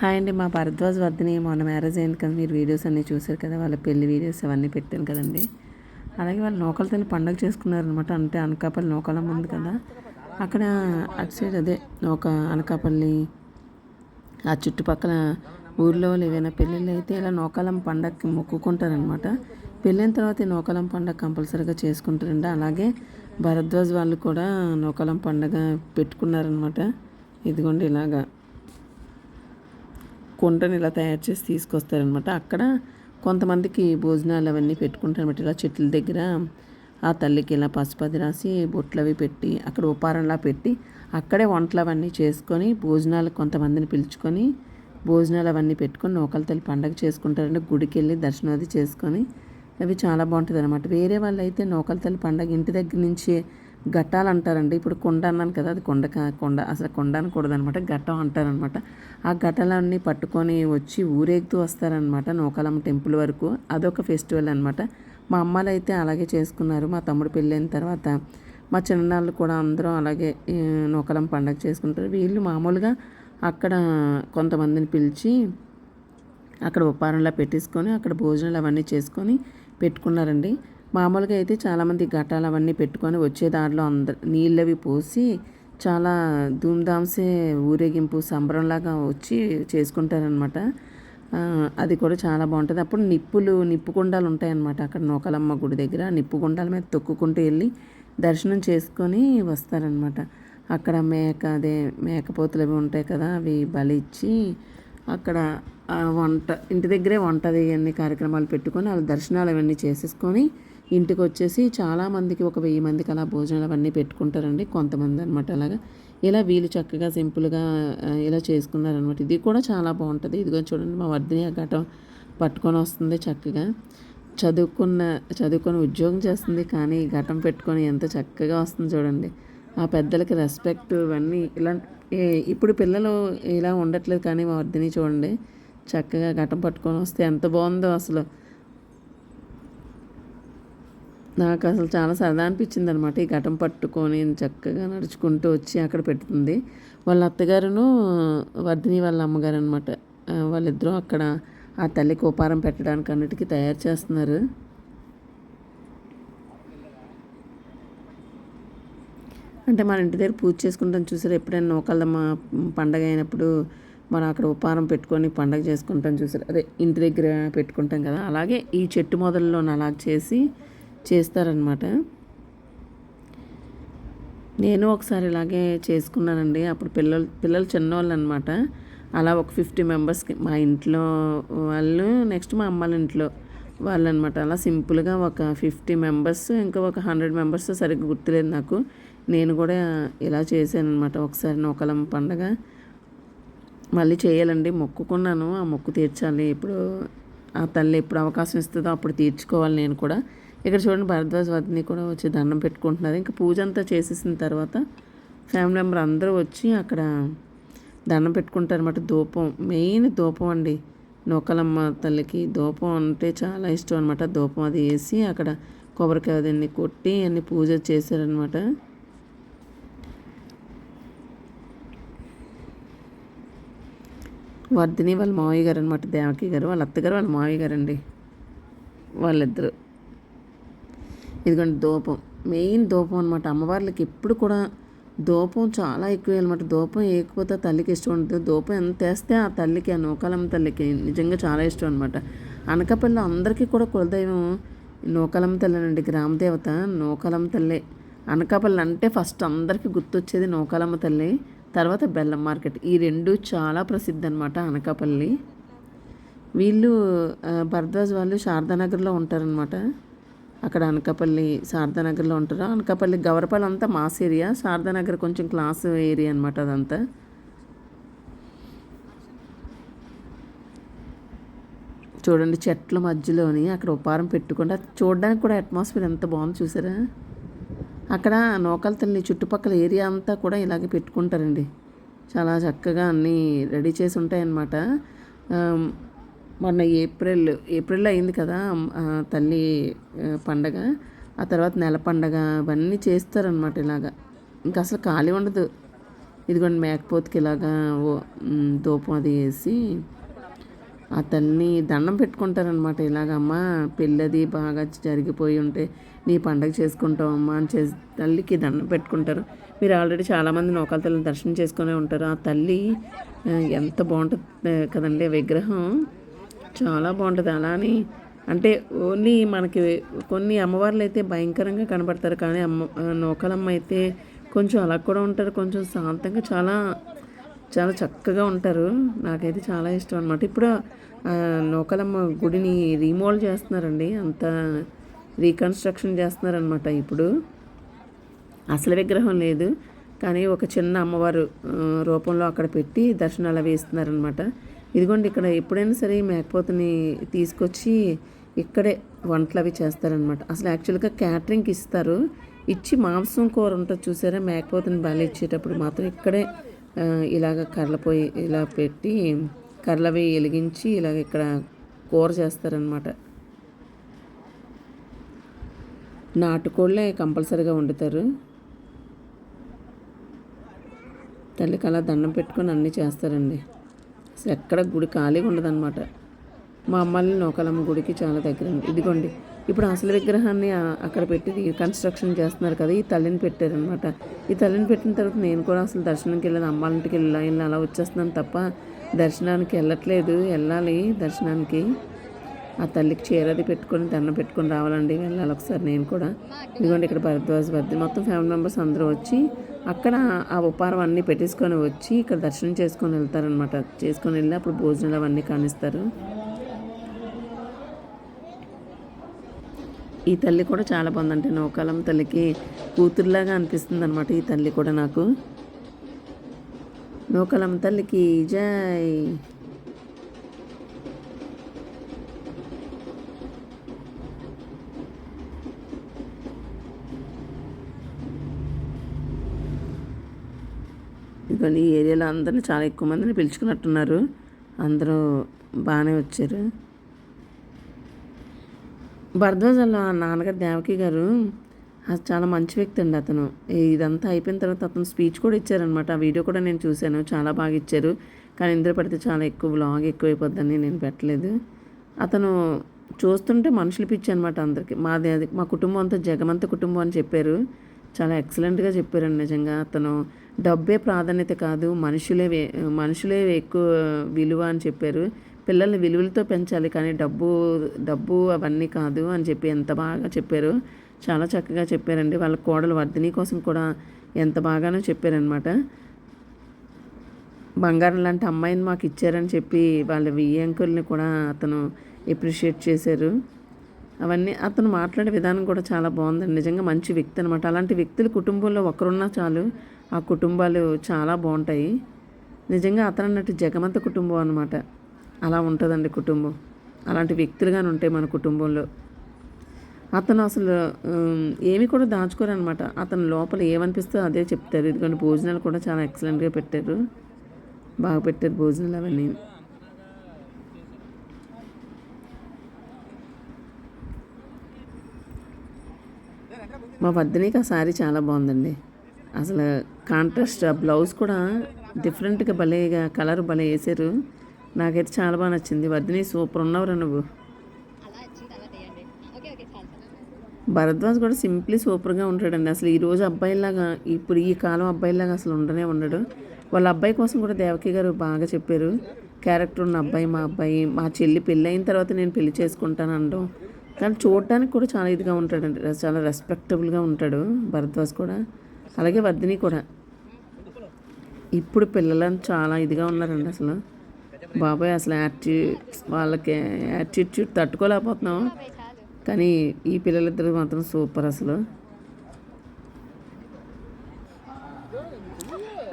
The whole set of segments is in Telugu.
హాయ్ అండి మా భరద్వాజ్ వద్దని మొన్న మ్యారేజ్ అయింది కదా మీరు వీడియోస్ అన్నీ చూసారు కదా వాళ్ళ పెళ్ళి వీడియోస్ అవన్నీ పెట్టాను కదండి. అలాగే వాళ్ళు నూకలతో పండగ చేసుకున్నారనమాట అంటే అనకాపల్లి నూకలం ఉంది కదా. అక్కడ అటు సైడ్ అదే ఒక అనకాపల్లి ఆ చుట్టుపక్కల ఊర్లో ఏవైనా పెళ్ళిళ్ళు అయితే ఇలా నూకాలం పండగకి మొక్కుకుంటారనమాట పెళ్ళైన తర్వాత ఈ నూకాలం పండగ కంపల్సరీగా చేసుకుంటారండి. అలాగే భరద్వాజ్ వాళ్ళు కూడా నూకాలం పండగ పెట్టుకున్నారనమాట ఇదిగోండి ఇలాగా. కుంటని ఇలా తయారు చేసి తీసుకొస్తారనమాట. అక్కడ కొంతమందికి భోజనాలు అవన్నీ పెట్టుకుంటారనమాట ఇలా చెట్ల దగ్గర ఆ తల్లికి ఇలా పసుపది రాసి బొట్లు అవి పెట్టి అక్కడ ఉపారంలా పెట్టి అక్కడే వంటలు అవన్నీ చేసుకొని భోజనాలు కొంతమందిని పిలుచుకొని భోజనాలు అవన్నీ పెట్టుకొని నూకల తల్లి పండగ చేసుకుంటారంటే గుడికి వెళ్ళి దర్శనం అది చేసుకొని అవి చాలా బాగుంటుంది అనమాట వేరే వాళ్ళు అయితే నూకల తల్లి పండగ ఇంటి దగ్గర నుంచి ఘట్టాలు అంటారండి ఇప్పుడు కొండ అన్నాను కదా అది కొండ కొండ అసలు కొండ అనకూడదు అనమాట ఘట్టం అంటారనమాట. ఆ ఘటాలన్నీ పట్టుకొని వచ్చి ఊరేగుతూ వస్తారనమాట నూకాలమ్మ టెంపుల్ వరకు. అదొక ఫెస్టివల్ అనమాట. మా అమ్మాలు అయితే అలాగే చేసుకున్నారు. మా తమ్ముడు పెళ్ళైన తర్వాత మా చిన్ననాళ్ళు కూడా అందరూ అలాగే నూకలం పండగ చేసుకుంటారు. వీళ్ళు మామూలుగా అక్కడ కొంతమందిని పిలిచి అక్కడ ఉపారంలా పెట్టేసుకొని అక్కడ భోజనాలు అవన్నీ చేసుకొని పెట్టుకున్నారండి. మామూలుగా అయితే చాలామంది ఘటాలు అవన్నీ పెట్టుకొని వచ్చే దారిలో అందరు నీళ్ళవి పోసి చాలా ధూమ్ధామ్సే ఊరేగింపు సంబరంలాగా వచ్చి చేసుకుంటారనమాట అది కూడా చాలా బాగుంటుంది. అప్పుడు నిప్పులు నిప్పు కుండాలు ఉంటాయన్నమాట అక్కడ నూకలమ్మ గుడి దగ్గర. నిప్పు కుండాల మీద తొక్కుకుంటూ వెళ్ళి దర్శనం చేసుకొని వస్తారనమాట అక్కడ మేక అదే మేకపోతులు అవి ఉంటాయి కదా అవి బలిచ్చి అక్కడ వంట ఇంటి దగ్గరే వంట అన్ని కార్యక్రమాలు పెట్టుకొని వాళ్ళ దర్శనాలు అవన్నీ చేసేసుకొని ఇంటికి వచ్చేసి చాలామందికి ఒక వెయ్యి మందికి అలా భోజనాలు అవన్నీ పెట్టుకుంటారండి కొంతమంది అనమాట అలాగా. ఇలా వీళ్ళు చక్కగా సింపుల్గా ఇలా చేసుకున్నారనమాట ఇది కూడా చాలా బాగుంటుంది. ఇదిగో చూడండి మా వర్ధిని ఆ ఘటం పట్టుకొని వస్తుంది చక్కగా. చదువుకున్న చదువుకొని ఉద్యోగం చేస్తుంది కానీ ఘటం పెట్టుకొని ఎంత చక్కగా వస్తుంది చూడండి. ఆ పెద్దలకి రెస్పెక్ట్ ఇవన్నీ ఇలా ఇప్పుడు పిల్లలు ఇలా ఉండట్లేదు కానీ మా వర్ధిని చూడండి చక్కగా ఘటం పట్టుకొని వస్తే ఎంత బాగుందో అసలు. నాకు అసలు చాలా సరదా అనిపించింది అనమాట ఈ ఘటం పట్టుకొని చక్కగా నడుచుకుంటూ వచ్చి అక్కడ పెడుతుంది. వాళ్ళ అత్తగారును వర్ధిని వాళ్ళ అమ్మగారు అనమాట వాళ్ళిద్దరూ అక్కడ ఆ తల్లికి ఉపారం పెట్టడానికి అన్నిటికీ తయారు చేస్తున్నారు. అంటే మన ఇంటి దగ్గర పూజ చేసుకుంటాం చూసారు? ఎప్పుడైనా నూకళ్ళమ్మ పండగ అయినప్పుడు మనం అక్కడ ఉపారం పెట్టుకొని పండగ చేసుకుంటాం చూసారు? అదే ఇంటి దగ్గర పెట్టుకుంటాం కదా. అలాగే ఈ చెట్టు మొదల్లోనూ అలా చేసి చేస్తారనమాట. నేను ఒకసారి ఇలాగే చేసుకున్నానండి. అప్పుడు పిల్లలు పిల్లలు చిన్నవాళ్ళు అనమాట అలా ఒక ఫిఫ్టీ మెంబర్స్కి మా ఇంట్లో వాళ్ళు నెక్స్ట్ మా అమ్మాళ్ళ ఇంట్లో వాళ్ళు అనమాట అలా సింపుల్గా ఒక ఫిఫ్టీ మెంబర్స్ ఇంకా ఒక హండ్రెడ్ మెంబర్స్ సరిగ్గా గుర్తులేదు నాకు. నేను కూడా ఇలా చేశాను అనమాట ఒకసారి నూకలం పండగ మళ్ళీ చేయాలండి. మొక్కుకున్నాను. ఆ మొక్కు తీర్చాలి. ఇప్పుడు ఆ తల్లి ఎప్పుడు అవకాశం ఇస్తుందో అప్పుడు తీర్చుకోవాలి నేను కూడా. ఇక్కడ చూడండి భరద్వాజ్ వదిని కూడా వచ్చి దండం పెట్టుకుంటున్నారు. ఇంకా పూజ అంతా చేసేసిన తర్వాత ఫ్యామిలీ మెంబర్ అందరూ వచ్చి అక్కడ దండం పెట్టుకుంటారు అనమాట ధూపం మెయిన్ ధూపం అండి. నూకలమ్మ తల్లికి ధూపం అంటే చాలా ఇష్టం అనమాట ధూపం అది వేసి అక్కడ కొబ్బరికాయ అన్ని కొట్టి అన్ని పూజ చేశారనమాట వర్ధిని వాళ్ళ మావయ్య గారు అనమాట దేవకి గారు. వాళ్ళ అత్తగారు వాళ్ళ మావయ్య గారు అండి వాళ్ళిద్దరు. ఇదిగోండి దూపం. మెయిన్ దూపం అనమాట అమ్మవార్లకి ఎప్పుడు కూడా దూపం చాలా ఎక్కువ అనమాట దూపం వేయకపోతే తల్లికి ఇష్టం ఉంటుంది దూపం ఎంత వేస్తే ఆ తల్లికి ఆ నూకాలమ్మ తల్లికి నిజంగా చాలా ఇష్టం అనమాట అనకాపల్లి అందరికీ కూడా కులదైవం నూకాలమ్మ తల్లినండి గ్రామదేవత నూకాలమ్మ తల్లి. అనకాపల్లి అంటే ఫస్ట్ అందరికీ గుర్తొచ్చేది నూకాలమ్మ తల్లి. తర్వాత బెల్లం మార్కెట్. ఈ రెండు చాలా ప్రసిద్ధి అనమాట అనకాపల్లి. వీళ్ళు భరద్వాజ్ వాళ్ళు శారదానగర్లో ఉంటారనమాట అక్కడ అనకాపల్లి శారదానగర్లో ఉంటారు. అనకాపల్లి గవరపల్లి అంతా మాస్ ఏరియా. శారదానగర్ కొంచెం క్లాస్ ఏరియా అనమాట అదంతా. చూడండి చెట్ల మధ్యలోని అక్కడ ఉపారం పెట్టుకుంటే చూడడానికి కూడా అట్మాస్ఫియర్ ఎంత బాగుంది చూసారా? అక్కడ నోకల తల్లి చుట్టుపక్కల ఏరియా అంతా కూడా ఇలాగే పెట్టుకుంటారండి. చాలా చక్కగా అన్నీ రెడీ చేసి ఉంటాయన్నమాట. మొన్న ఏప్రిల్ ఏప్రిల్లో అయింది కదా తల్లి పండగ. ఆ తర్వాత నెల పండగ అవన్నీ చేస్తారనమాట ఇలాగా. ఇంకా అసలు ఖాళీ ఉండదు. ఇదిగోండి మేకపోతుకి ఇలాగా ఓ- ధూపం అది వేసి ఆ తల్లిని దండం పెట్టుకుంటారనమాట ఇలాగమ్మ పెళ్ళది బాగా జరిగిపోయి ఉంటే నీ పండగ చేసుకుంటావమ్మా అని చేసి తల్లికి దండం పెట్టుకుంటారు. మీరు ఆల్రెడీ చాలామంది నౌకాల తల్లిని దర్శనం చేసుకునే ఉంటారు. ఆ తల్లి ఎంత బాగుంటుంది కదండి ఆ విగ్రహం. చాలా బాగుంటుంది. అలా అని అంటే ఓన్లీ మనకి కొన్ని అమ్మవార్లు అయితే భయంకరంగా కనబడతారు. కానీ అమ్మ నూకలమ్మ అయితే కొంచెం అలా కూడా ఉంటారు. కొంచెం శాంతంగా చాలా చాలా చక్కగా ఉంటారు. నాకైతే చాలా ఇష్టం అనమాట ఇప్పుడు నూకలమ్మ గుడిని రీమోల్డ్ చేస్తున్నారండి. అంత రీకన్స్ట్రక్షన్ చేస్తున్నారనమాట ఇప్పుడు. అసలు విగ్రహం లేదు. కానీ ఒక చిన్న అమ్మవారు రూపంలో అక్కడ పెట్టి దర్శనాలు అవి ఇస్తున్నారనమాట ఇదిగోండి ఇక్కడ ఎప్పుడైనా సరే ఈ మేకపోతని తీసుకొచ్చి ఇక్కడే వంటలు అవి చేస్తారనమాట అసలు యాక్చువల్గా క్యాటరింగ్కి ఇస్తారు. ఇచ్చి మాంసం కూర ఉంటుంది చూసారా? మేకపోతని బలి ఇచ్చేటప్పుడు మాత్రం ఇక్కడే ఇలాగ కర్రలపోయి ఇలా పెట్టి కర్రలవి వెలిగించి ఇలాగ ఇక్కడ కూర చేస్తారనమాట నాటుకోళ్ళే కంపల్సరీగా వండుతారు. తల్లికి అలా దండం పెట్టుకొని అన్నీ చేస్తారండి. అసలు ఎక్కడ గుడి ఖాళీగా ఉండదన్నమాట. మా అమ్మాయి నూకాలమ్మ గుడికి చాలా దగ్గర ఉంది ఇదిగోండి ఇప్పుడు అసలు విగ్రహాన్ని అక్కడ పెట్టి కన్స్ట్రక్షన్ చేస్తున్నారు కదా ఈ తల్లిని పెట్టారనమాట ఈ తల్లిని పెట్టిన తర్వాత నేను కూడా అసలు దర్శనంకి వెళ్ళాను అమ్మాలింటికి వెళ్ళా అలా వచ్చేస్తున్నాను తప్ప దర్శనానికి వెళ్ళట్లేదు. వెళ్ళాలి దర్శనానికి. ఆ తల్లికి చీరది పెట్టుకొని దండం పెట్టుకొని రావాలండి వెళ్ళాలి ఒకసారి నేను కూడా. ఇదిగోండి ఇక్కడ భరద్వాజ్ వర్ది మొత్తం ఫ్యామిలీ మెంబర్స్ అందరూ వచ్చి అక్కడ ఆ ఉపహారం అన్నీ పెట్టేసుకొని వచ్చి ఇక్కడ దర్శనం చేసుకొని వెళ్తారనమాట చేసుకొని వెళ్ళి అప్పుడు భోజనాలు అవన్నీ కానిస్తారు. ఈ తల్లి కూడా చాలా బాగుందంటే నౌకాలం తల్లికి కూతురులాగా అనిపిస్తుంది అనమాట ఈ తల్లి కూడా నాకు. నౌకాలం తల్లికి జై. ఇదిగోండి ఈ ఏరియాలో అందరిని చాలా ఎక్కువ మందిని పిలుచుకున్నట్టున్నారు. అందరూ బాగానే వచ్చారు. భరద్వాజ్ నాన్నగారు దేవకి గారు అది చాలా మంచి వ్యక్తి అండి అతను. ఇదంతా అయిపోయిన తర్వాత అతను స్పీచ్ కూడా ఇచ్చారనమాట ఆ వీడియో కూడా నేను చూశాను చాలా బాగా ఇచ్చారు. కానీ ఇందులో పడితే చాలా ఎక్కువ వ్లాగ్ ఎక్కువైపోద్దని నేను పెట్టలేదు. అతను చూస్తుంటే మనుషులు పిచ్చి అనమాట అందరికి. మాది అది మా కుటుంబం అంతా జగమంత కుటుంబం అని చెప్పారు. చాలా ఎక్సలెంట్గా చెప్పారండి నిజంగా. అతను డబ్బే ప్రాధాన్యత కాదు మనుషులే మనుషులే ఎక్కువ విలువ అని చెప్పారు. పిల్లల్ని విలువలతో పెంచాలి కానీ డబ్బు డబ్బు అవన్నీ కాదు అని చెప్పి ఎంత బాగా చెప్పారు. చాలా చక్కగా చెప్పారండి. వాళ్ళ కోడలు వర్ధిని కోసం కూడా ఎంత బాగానో చెప్పారనమాట బంగారం లాంటి అమ్మాయిని మాకు ఇచ్చారని చెప్పి వాళ్ళ వియ్యంకుల్ని కూడా అతను ఎప్రిషియేట్ చేశారు. అవన్నీ అతను మాట్లాడే విధానం కూడా చాలా బాగుందండి. నిజంగా మంచి వ్యక్తి అనమాట అలాంటి వ్యక్తులు కుటుంబంలో ఒకరున్నా చాలు ఆ కుటుంబాలు చాలా బాగుంటాయి. నిజంగా అతను అన్నట్టు జగమంత కుటుంబం అనమాట అలా ఉంటుందండి కుటుంబం. అలాంటి వ్యక్తులుగానే ఉంటాయి మన కుటుంబంలో. అతను అసలు ఏమి కూడా దాచుకోరనమాట అతను లోపల ఏమనిపిస్తే అదే చెప్తారు. ఇదిగోండి భోజనాలు కూడా చాలా ఎక్సలెంట్గా పెట్టారు. బాగా పెట్టారు భోజనాలు అవన్నీ. మా వద్దనికి ఆ శారీ చాలా బాగుందండి. అసలు కాంట్రాస్ట్ ఆ బ్లౌజ్ కూడా డిఫరెంట్గా భలేగా కలర్ భలే వేసారు. నాకైతే చాలా బాగా నచ్చింది. వద్దని సూపర్ ఉన్నవరా నువ్వు? భరద్వాజ్ కూడా సింప్లీ సూపర్గా ఉంటాడండి. అసలు ఈ రోజు అబ్బాయిలాగా ఇప్పుడు ఈ కాలం అబ్బాయిలాగా అసలు ఉండనే ఉండడు. వాళ్ళ అబ్బాయి కోసం కూడా దేవకి గారు బాగా చెప్పారు. క్యారెక్టర్ ఉన్న అబ్బాయి మా అబ్బాయి మా చెల్లి పెళ్ళి అయిన తర్వాత నేను పెళ్ళి చేసుకుంటాను అనడం. కానీ చూడటానికి కూడా చాలా ఇదిగా ఉంటాడండి. చాలా రెస్పెక్టబుల్గా ఉంటాడు భరద్వాజ్ కూడా. అలాగే వర్ధిని కూడా. ఇప్పుడు పిల్లలను చాలా ఇదిగా ఉన్నారండి అసలు. బాబాయ్ అసలు యాటిట్యూడ్ వాళ్ళకి యాటిట్యూడ్ తట్టుకోలేకపోతున్నాం. కానీ ఈ పిల్లలిద్దరు మాత్రం సూపర్ అసలు.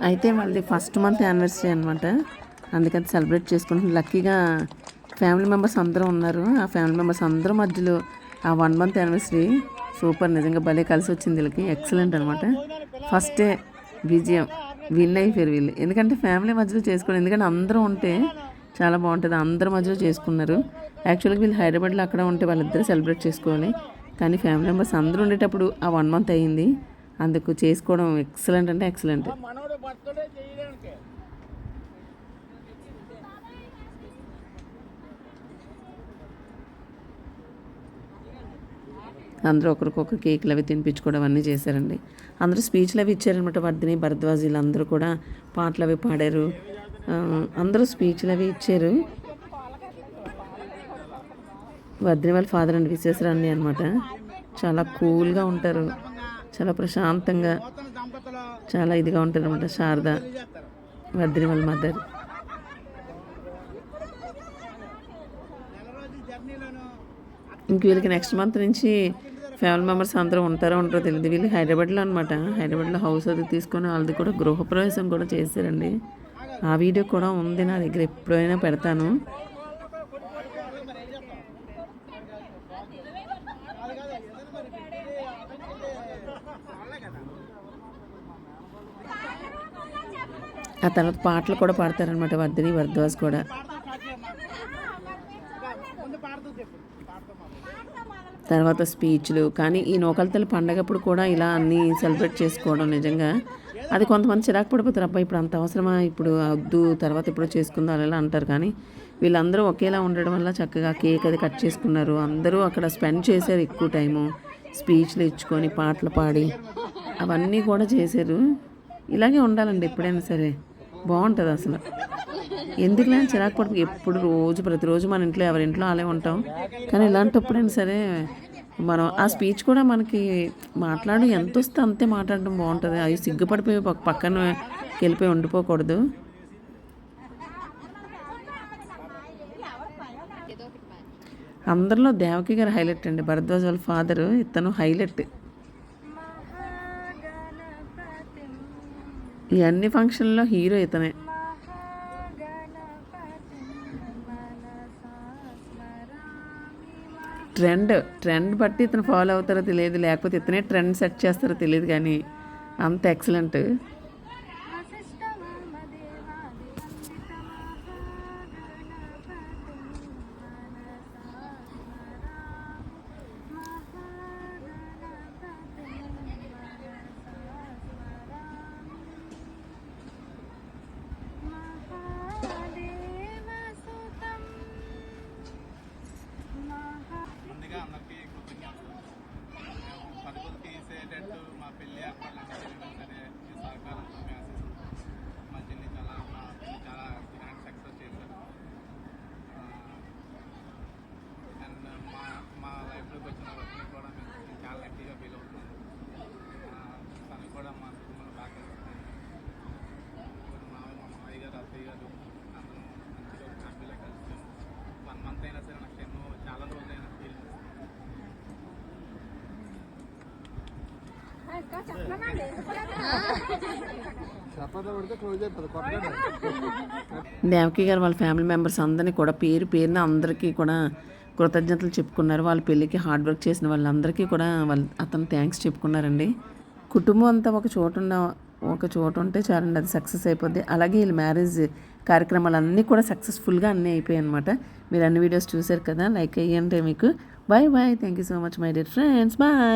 అయితే వాళ్ళది ఫస్ట్ మంత్ యానివర్సరీ అనమాట అందుకని సెలబ్రేట్ చేసుకుంటున్నాం. లక్కీగా ఫ్యామిలీ మెంబర్స్ అందరూ ఉన్నారు. ఆ ఫ్యామిలీ మెంబర్స్ అందరూ మధ్యలో ఆ వన్ మంత్ యానివర్సరీ సూపర్ నిజంగా భలే కలిసి వచ్చింది వీళ్ళకి. ఎక్సలెంట్ అనమాట ఫస్టే విజయం. విన్ అయిపోయారు వీళ్ళు. ఎందుకంటే ఫ్యామిలీ మధ్యలో చేసుకోండి ఎందుకంటే అందరూ ఉంటే చాలా బాగుంటుంది. అందరి మధ్యలో చేసుకున్నారు. యాక్చువల్గా వీళ్ళు హైదరాబాద్లో అక్కడ ఉంటే వాళ్ళిద్దరూ సెలబ్రేట్ చేసుకోవాలి. కానీ ఫ్యామిలీ మెంబర్స్ అందరూ ఉండేటప్పుడు ఆ వన్ మంత్ అయ్యింది. అందుకు చేసుకోవడం ఎక్సలెంట్ అంటే ఎక్సలెంట్ అందరూ ఒకరికొకరు కేకులు అవి తినిపించుకోవడం అన్నీ చేశారండి. అందరూ స్పీచ్లు అవి ఇచ్చారనమాట వర్ధిని భరద్వాజ్ వీళ్ళందరూ కూడా పాటలు అవి పాడారు. అందరూ స్పీచ్లు అవి ఇచ్చారు. వర్ధిని వాళ్ళ ఫాదర్ అండి విశ్వేశ్వరాన్ని అనమాట చాలా కూల్గా ఉంటారు. చాలా ప్రశాంతంగా చాలా ఇదిగా ఉంటారు అనమాట శారద వర్ధిని వాళ్ళ మదర్. ఇంక వీళ్ళకి నెక్స్ట్ మంత్ నుంచి ఫ్యామిలీ మెంబర్స్ అందరూ ఉంటారో ఉంటారో తెలియదు వీళ్ళు హైదరాబాద్లో అనమాట హైదరాబాద్లో హౌస్ అది తీసుకొని వాళ్ళది కూడా గృహప్రవేశం కూడా చేశారండి. ఆ వీడియో కూడా ఉంది నా దగ్గర. ఎప్పుడైనా పెడతాను. ఆ తర్వాత పాటలు కూడా పాడతారనమాట వర్ధిని భరద్వాజ్ కూడా ముందు పాడుతూ చెప్పు పాడుతూ మాకు తర్వాత స్పీచ్లు. కానీ ఈ నూకలతల్లి పండగప్పుడు కూడా ఇలా అన్నీ సెలబ్రేట్ చేసుకోవడం నిజంగా అది కొంతమంది చిరాకు పడిపోతారు. అబ్బా ఇప్పుడు అంత అవసరమా? ఇప్పుడు వద్దు తర్వాత ఇప్పుడు చేసుకుందాం అలా అంటారు. కానీ వీళ్ళందరూ ఒకేలా ఉండడం వల్ల చక్కగా కేక్ అది కట్ చేసుకున్నారు. అందరూ అక్కడ స్పెండ్ చేశారు ఎక్కువ టైము. స్పీచ్లు ఇచ్చుకొని పాటలు పాడి అవన్నీ కూడా చేశారు. ఇలాగే ఉండాలండి ఎప్పుడైనా సరే. బాగుంటుంది అసలు. ఎందుకులే చిరాకు పడుతుంది ఎప్పుడు రోజు ప్రతిరోజు మన ఇంట్లో ఎవరింట్లో అలా ఉంటాం. కానీ ఇలాంటప్పుడైనా సరే మనం ఆ స్పీచ్ కూడా మనకి మాట్లాడి ఎంత వస్తే అంతే మాట్లాడడం బాగుంటుంది. అవి సిగ్గుపడిపోయి పక్క- పక్కన వెళ్ళిపోయి ఉండిపోకూడదు. అందరిలో దేవకి గారు హైలైట్ అండి. భరద్వాజ్ వాళ్ళ ఫాదర్ ఇతను హైలైట్. ఈ అన్ని ఫంక్షన్లో హీరో ఇతనే. ట్రెండ్ ట్రెండ్ బట్టి ఇతను ఫాలో అవుతారో తెలియదు లేకపోతే ఇతనే ట్రెండ్ సెట్ చేస్తారో తెలియదు కానీ అంత ఎక్సలెంట్. దేవకి గారు వాళ్ళ ఫ్యామిలీ మెంబర్స్ అందరినీ కూడా పేరు పేరున అందరికీ కూడా కృతజ్ఞతలు చెప్పుకున్నారు. వాళ్ళ పెళ్ళికి హార్డ్ వర్క్ చేసిన వాళ్ళందరికీ కూడా వాళ్ళు అతను థ్యాంక్స్ చెప్పుకున్నారండి. కుటుంబం అంతా ఒక చోటు ఉన్న ఒక చోట ఉంటే చాలండి అది సక్సెస్ అయిపోద్ది. అలాగే వీళ్ళ మ్యారేజ్ కార్యక్రమాలు అన్నీ కూడా సక్సెస్ఫుల్గా అన్నీ అయిపోయాయి అనమాట మీరు అన్ని వీడియోస్ చూశారు కదా లైక్ అయ్యంటే మీకు. Bye bye thank you so much my dear friends. Bye.